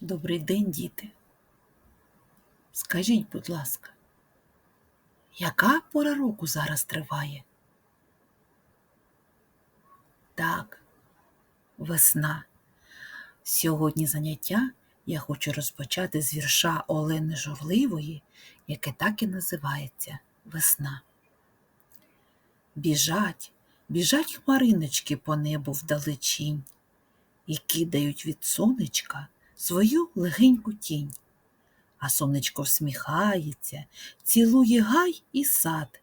Добрий день, діти. Скажіть, будь ласка, яка пора року зараз триває? Так, весна. Сьогодні заняття я хочу розпочати з вірша Олени Журливої, яке так і називається Весна. Біжать, біжать хмариночки по небу вдалечінь і кидають від сонечка свою легеньку тінь. А сонечко всміхається, цілує гай і сад,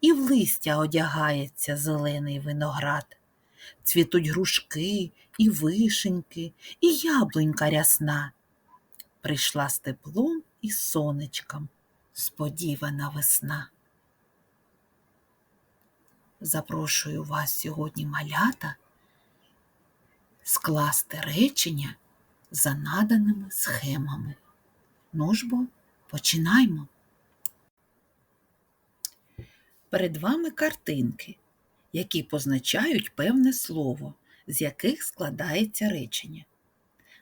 і в листя одягається зелений виноград. Цвітуть грушки і вишеньки, і яблунька рясна. Прийшла з теплом і сонечком сподівана весна. Запрошую вас сьогодні малята скласти речення за наданими схемами. Ну ж бо, починаймо. Перед вами картинки, які позначають певне слово, з яких складається речення.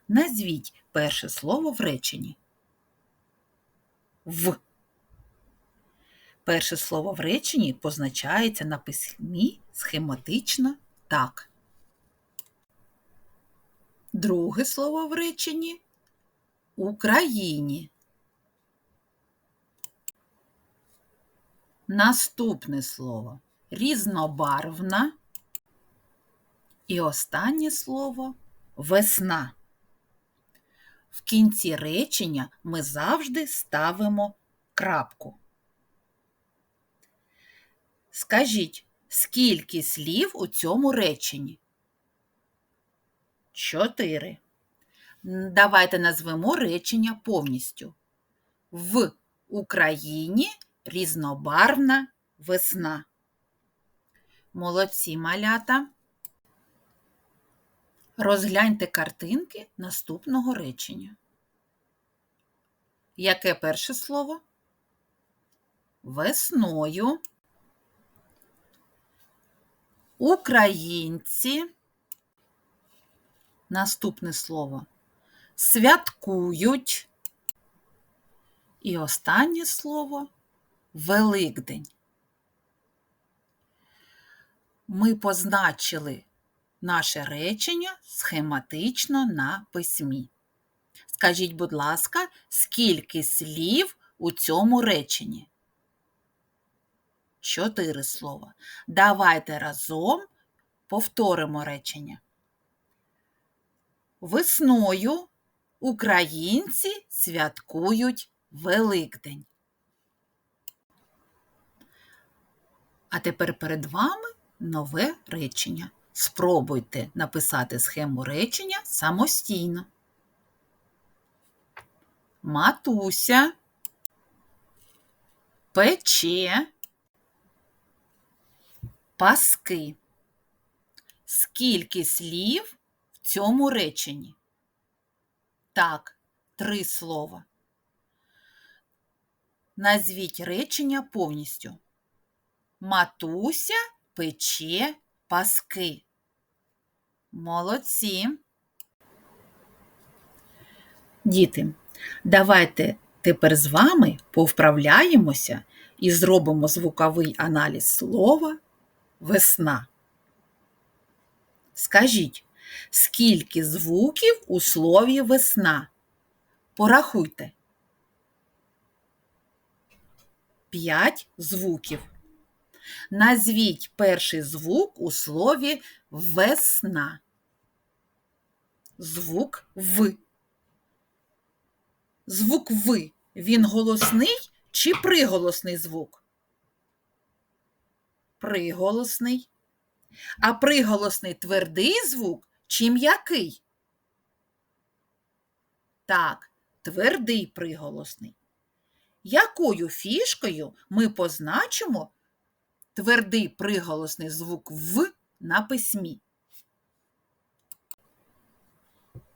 Назвіть перше слово в реченні. В. Перше слово в реченні позначається на письмі схематично так. Друге слово в реченні Україні. Наступне слово різнобарвна. І останнє слово весна. В кінці речення ми завжди ставимо крапку. Скажіть, скільки слів у цьому реченні? Чотири. Давайте назвемо речення повністю. В Україні різнобарвна весна. Молодці малята. Розгляньте картинки наступного речення. Яке перше слово? Весною. Українці. Наступне слово святкують. І останнє слово Великдень. Ми позначили наше речення схематично на письмі. Скажіть, будь ласка, скільки слів у цьому реченні? Чотири слова. Давайте разом повторимо речення. Весною українці святкують Великдень. А тепер перед вами нове речення. Спробуйте написати схему речення самостійно. Матуся пече паски. Скільки слів цьому реченні? Так, три слова. Назвіть речення повністю. Матуся пече паски. Молодці. Діти, давайте тепер з вами повправляємося і зробимо звуковий аналіз слова весна. Скажіть, скільки звуків у слові весна? Порахуйте. П'ять звуків. Назвіть перший звук у слові весна. Звук В. Звук В. Він голосний чи приголосний звук? Приголосний. А приголосний твердий звук чи м'який? Так, твердий приголосний. Якою фішкою ми позначимо твердий приголосний звук В на письмі?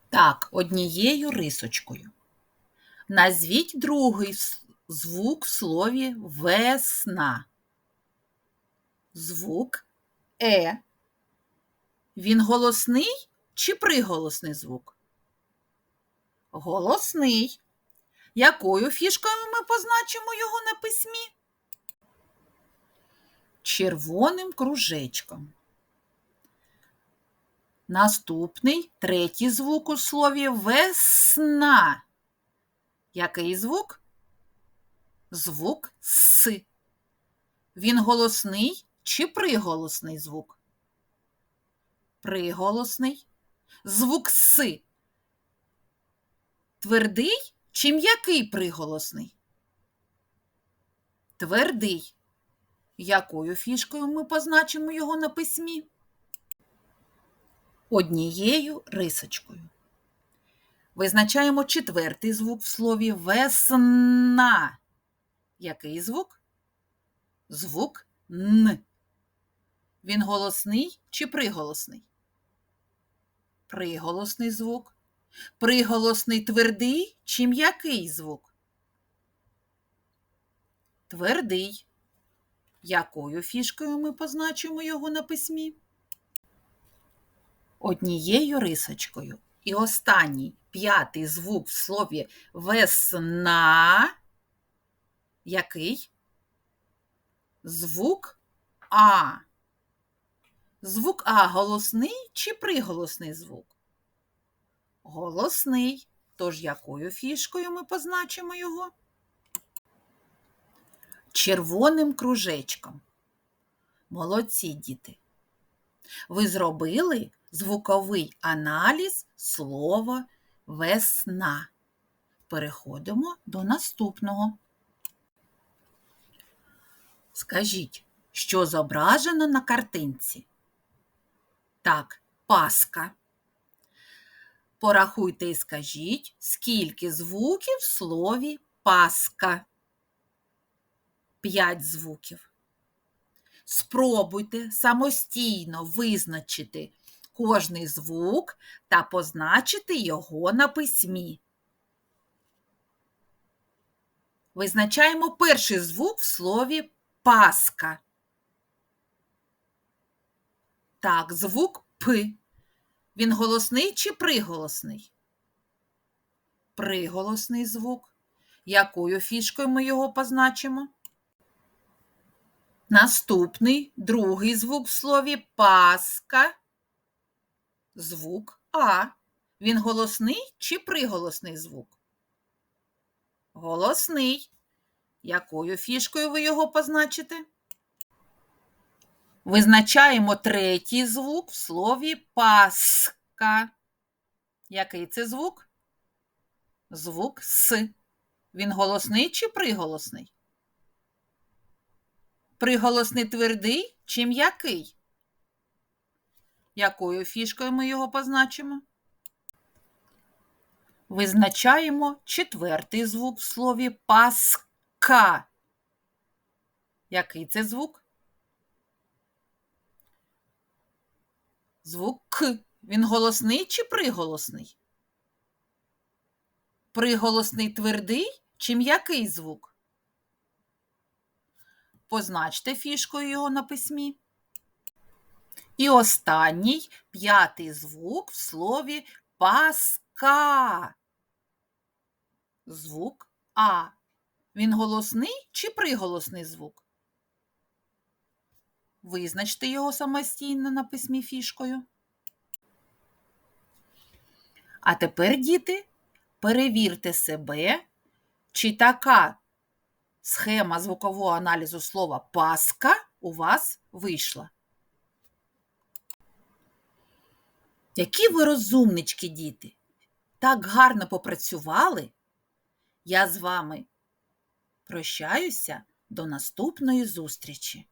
Так, однією рисочкою. Назвіть другий звук в слові весна. Звук Е. Він голосний чи приголосний звук? Голосний. Якою фішкою ми позначимо його на письмі? Червоним кружечком. Наступний третій звук у слові весна. Який звук? Звук С. Він голосний чи приголосний звук? Приголосний. Звук С. Твердий чи м'який приголосний? Твердий. Якою фішкою ми позначимо його на письмі? Однією рисочкою. Визначаємо четвертий звук в слові весна. Який звук? Звук Н. Він голосний чи приголосний? Приголосний звук. Приголосний твердий чи м'який звук? Твердий. Якою фішкою ми позначимо його на письмі? Однією рисочкою. І останній п'ятий звук в слові весна. Який? Звук А. Звук А голосний чи приголосний звук? Голосний. Тож якою фішкою ми позначимо його? Червоним кружечком. Молодці діти. Ви зробили звуковий аналіз слова весна. Переходимо до наступного. Скажіть, що зображено на картинці? Так, паска. Порахуйте і скажіть, скільки звуків в слові паска. П'ять звуків. Спробуйте самостійно визначити кожний звук та позначити його на письмі. Визначаємо перший звук в слові паска. Так, звук П. Він голосний чи приголосний? Приголосний звук. Якою фішкою ми його позначимо? Наступний другий звук в слові паска. Звук А. Він голосний чи приголосний звук? Голосний. Якою фішкою ви його позначите? Визначаємо третій звук в слові паска. Який це звук? Звук С. Він голосний чи приголосний? Приголосний твердий чи м'який? Якою фішкою ми його позначимо? Визначаємо четвертий звук в слові паска. Який це звук? Звук К. Він голосний чи приголосний? Приголосний твердий чи м'який звук? Позначте фішкою його на письмі. І останній п'ятий звук в слові паска. Звук А. Він голосний чи приголосний звук? Визначте його самостійно на письмі фішкою. А тепер, діти, перевірте себе, чи така схема звукового аналізу слова паска у вас вийшла. Які ви розумнички, діти! Так гарно попрацювали. Я з вами прощаюся до наступної зустрічі.